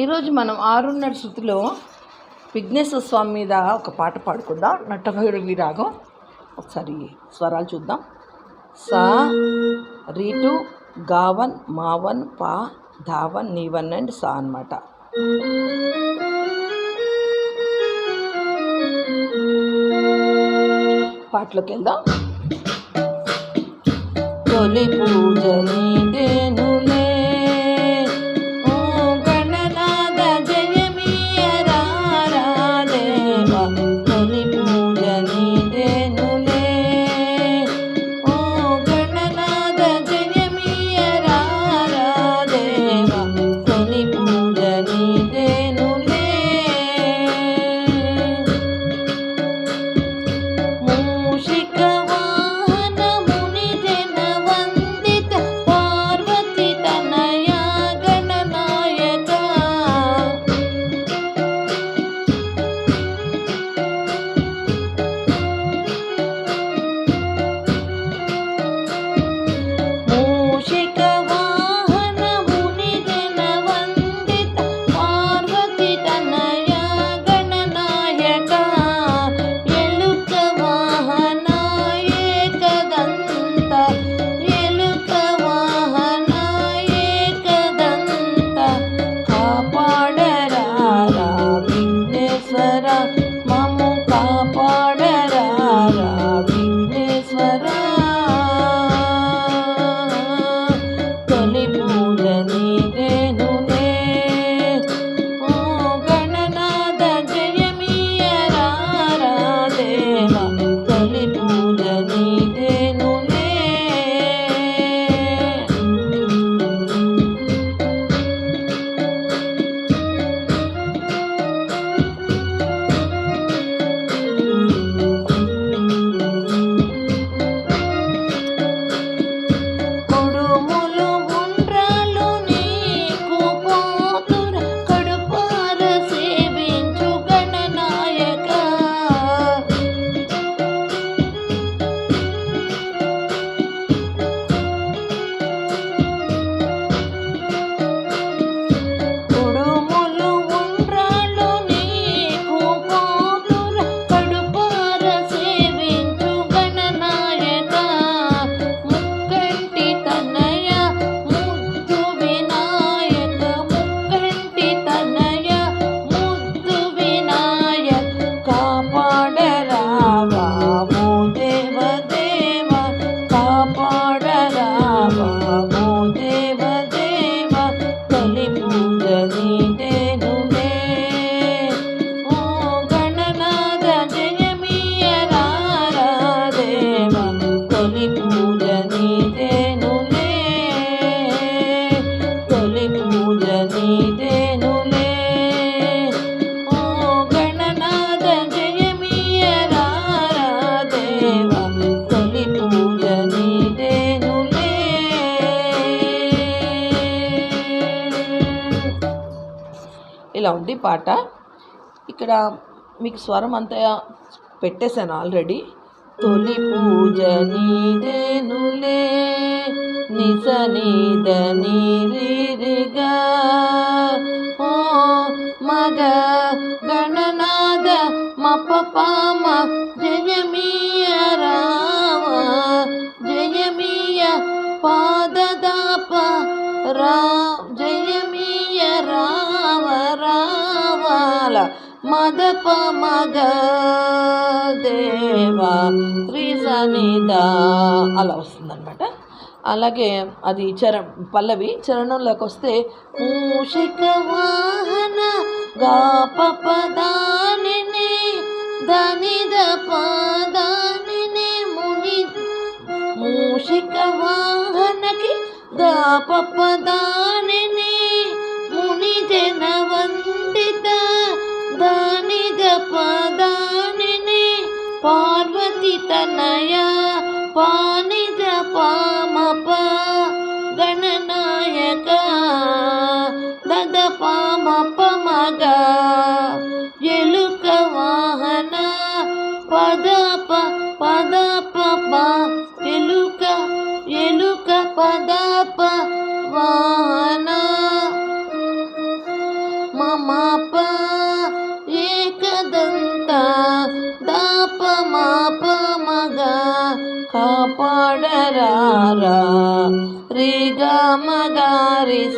ఈరోజు మనం ఆరున్నర శృతిలో విఘ్నేశ్వర స్వామి మీద ఒక పాట పాడుకుందాం. నట్టభైరవి రాగం ఒకసారి స్వరాలు చూద్దాం. సా రీటు గావన్ మావన్ పా ధావన్ నీవన్ అండ్ సా అన్నమాట. పాటలోకి వెళ్దాం. తొలి పూజ నీదేనులే ఉంది పాట. ఇక్కడ మీకు స్వరం అంతా పెట్టేశాను ఆల్రెడీ. తొలి పూజ నీదేనులే నిజ నీద నీరిగా ఓ మగ గణనాద మప పామ జయమీయ రామ జయమీయ పాదదాప రా జయ మదప మగ దేవా శ్రీసనిద అలా వస్తుందన్నమాట. అలాగే అది చర పల్లవి చరణంలోకి వస్తే మూషిక వాహన గాప పదానిని ధనిద పదానిని ముని మూషిక వాహనకి గాప పదాని ಪಾರ್ವತಿ ತನಯ ಪಾನಿದ ಪಾಮಪ ಗಣನಾಯಕ ದದ ಪಾಮಪ ಮಗ ಎಲುಕ ವಾಹನ ಪದಪ ಪದಪ ಎಲುಕ ಎಲುಕ ಪದಪ ವಾಹನ దాప మాప మగ కాపాడరారా. రిగా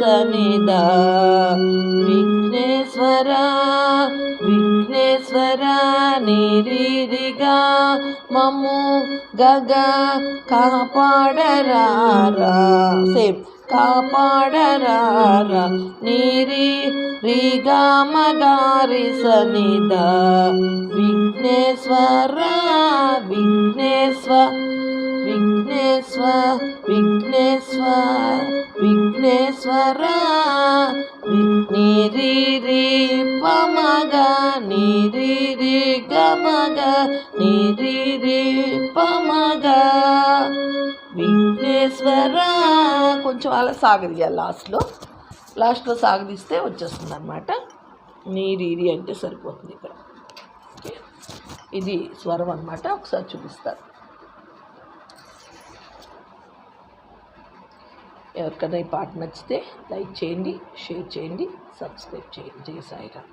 సనిద విఘ్నేశ్వర విఘ్నేశ్వర నిరిగా మము గగ కాపాడరారా. సేమ్ కాపాడరారా. నీరి రిగమగారి సనిద విఘ్ విఘ్నేశ్వర విఘ్నేశ్వ విఘ్నేశ్వ విఘ్నేశ్వ విఘ్నేశ్వర నిరి పమగ నిరి గమగ నిరి పమగ విఘ్నేశ్వర కొంచెం అలా సాగదీయాలి లాస్ట్లో. లాస్ట్లో సాగదీస్తే వచ్చేస్తుంది అనమాట నీరీరి అంటే సరిపోతుంది ఇక్కడ. ఇది స్వరం అనమాట ఒకసారి చూపిస్తారు ఎవరికైనా ఈ పాట నచ్చితే లైక్ చేయండి షేర్ చేయండి సబ్స్క్రైబ్ చేయండి. జయ సాయిరామ్.